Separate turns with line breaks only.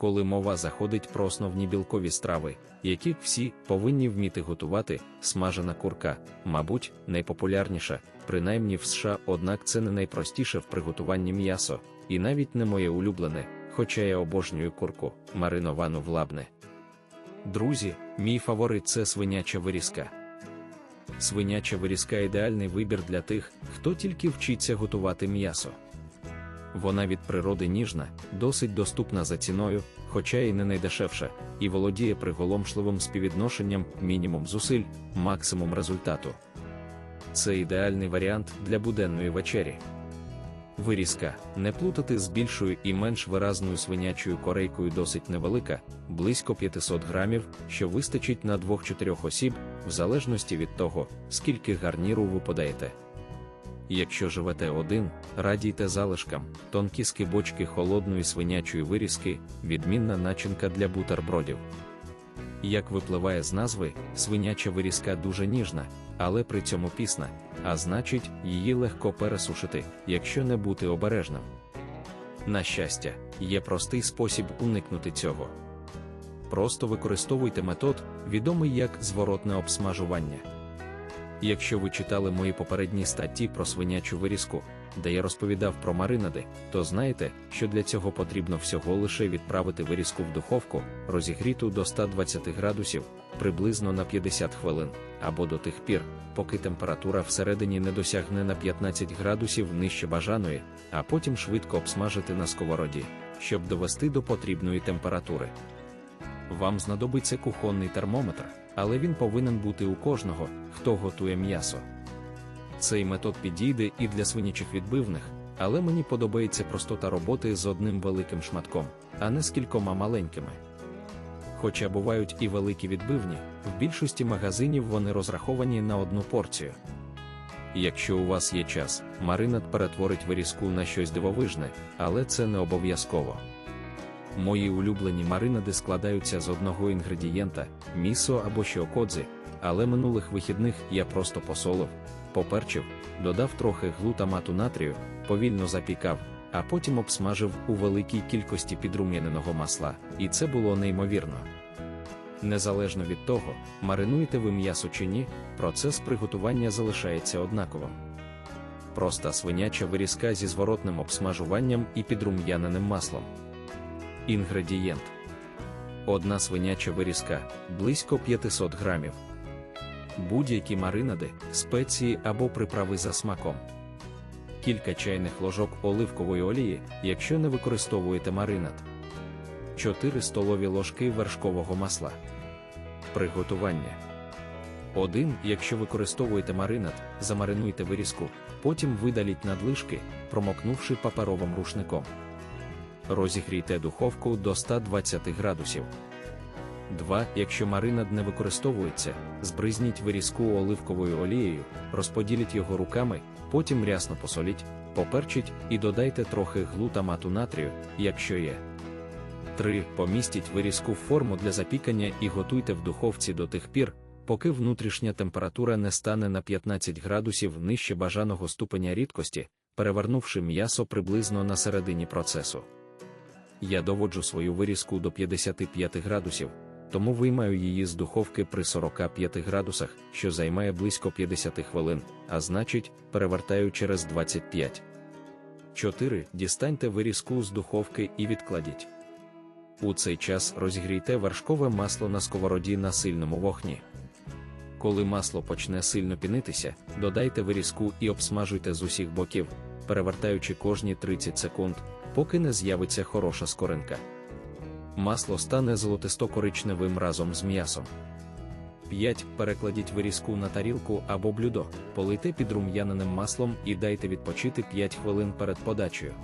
коли мова заходить про основні білкові страви, які всі повинні вміти готувати, смажена курка, мабуть, найпопулярніша, принаймні в США, однак це не найпростіше в приготуванні м'ясо, і навіть не моє улюблене, хоча я обожнюю курку, мариновану в лабне. Друзі, мій фаворит це свиняча вирізка. Свиняча вирізка ідеальний вибір для тих, хто тільки вчиться готувати м'ясо. Вона від природи ніжна, досить доступна за ціною, хоча і не найдешевша, і володіє приголомшливим співвідношенням мінімум зусиль, максимум результату. Це ідеальний варіант для буденної вечері. Вирізка не плутати з більшою і менш виразною свинячою корейкою досить невелика, близько 500 грамів, що вистачить на 2-4 осіб, в залежності від того, скільки гарніру ви подаєте. Якщо живете один, радійте залишкам, тонкі скибочки холодної свинячої вирізки, відмінна начинка для бутербродів. Як випливає з назви, свиняча вирізка дуже ніжна, але при цьому пісна, а значить, її легко пересушити, якщо не бути обережним. На щастя, є простий спосіб уникнути цього. Просто використовуйте метод, відомий як зворотне обсмажування. Якщо ви читали мої попередні статті про свинячу вирізку, де я розповідав про маринади, то знаєте, що для цього потрібно всього лише відправити вирізку в духовку, розігріту до 120 градусів, приблизно на 50 хвилин, або до тих пір, поки температура всередині не досягне на 15 градусів нижче бажаної, а потім швидко обсмажити на сковороді, щоб довести до потрібної температури. Вам знадобиться кухонний термометр, але він повинен бути у кожного, хто готує м'ясо. Цей метод підійде і для свинячих відбивних, але мені подобається простота роботи з одним великим шматком, а не з кількома маленькими. Хоча бувають і великі відбивні, в більшості магазинів вони розраховані на одну порцію. Якщо у вас є час, маринад перетворить вирізку на щось дивовижне, але це не обов'язково. Мої улюблені маринади складаються з одного інгредієнта місо або щокодзі, але минулих вихідних я просто посолив, поперчив, додав трохи глутамату натрію, повільно запікав, а потім обсмажив у великій кількості підрум'яненого масла, і це було неймовірно. Незалежно від того, маринуєте ви м'ясо чи ні, процес приготування залишається однаковим. Проста свиняча вирізка зі зворотним обсмажуванням і підрум'яненим маслом. Інгредієнт. Одна свиняча вирізка близько 500 грамів. Будь-які маринади, спеції або приправи за смаком. Кілька чайних ложок оливкової олії, якщо не використовуєте маринад. 4 столові ложки вершкового масла. Приготування. 1. Якщо використовуєте маринад, замаринуйте вирізку, потім видаліть надлишки, промокнувши паперовим рушником. Розігрійте духовку до 120 градусів. 2. Якщо маринад не використовується, збризніть вирізку оливковою олією, розподіліть його руками, потім рясно посоліть, поперчіть і додайте трохи глутамату натрію, якщо є. 3. Помістіть вирізку в форму для запікання і готуйте в духовці до тих пір, поки внутрішня температура не стане на 15 градусів нижче бажаного ступеня рідкості, перевернувши м'ясо приблизно на середині процесу. Я доводжу свою вирізку до 55 градусів, тому виймаю її з духовки при 45 градусах, що займає близько 50 хвилин, а значить, перевертаю через 25. 4. Дістаньте вирізку з духовки і відкладіть. У цей час розігрійте вершкове масло на сковороді на сильному вогні. Коли масло почне сильно пінитися, додайте вирізку і обсмажуйте з усіх боків, перевертаючи кожні 30 секунд, поки не з'явиться хороша скоринка. Масло стане золотисто-коричневим разом з м'ясом. 5. Перекладіть вирізку на тарілку або блюдо, полийте підрум'яненим маслом і дайте відпочити 5 хвилин перед подачею.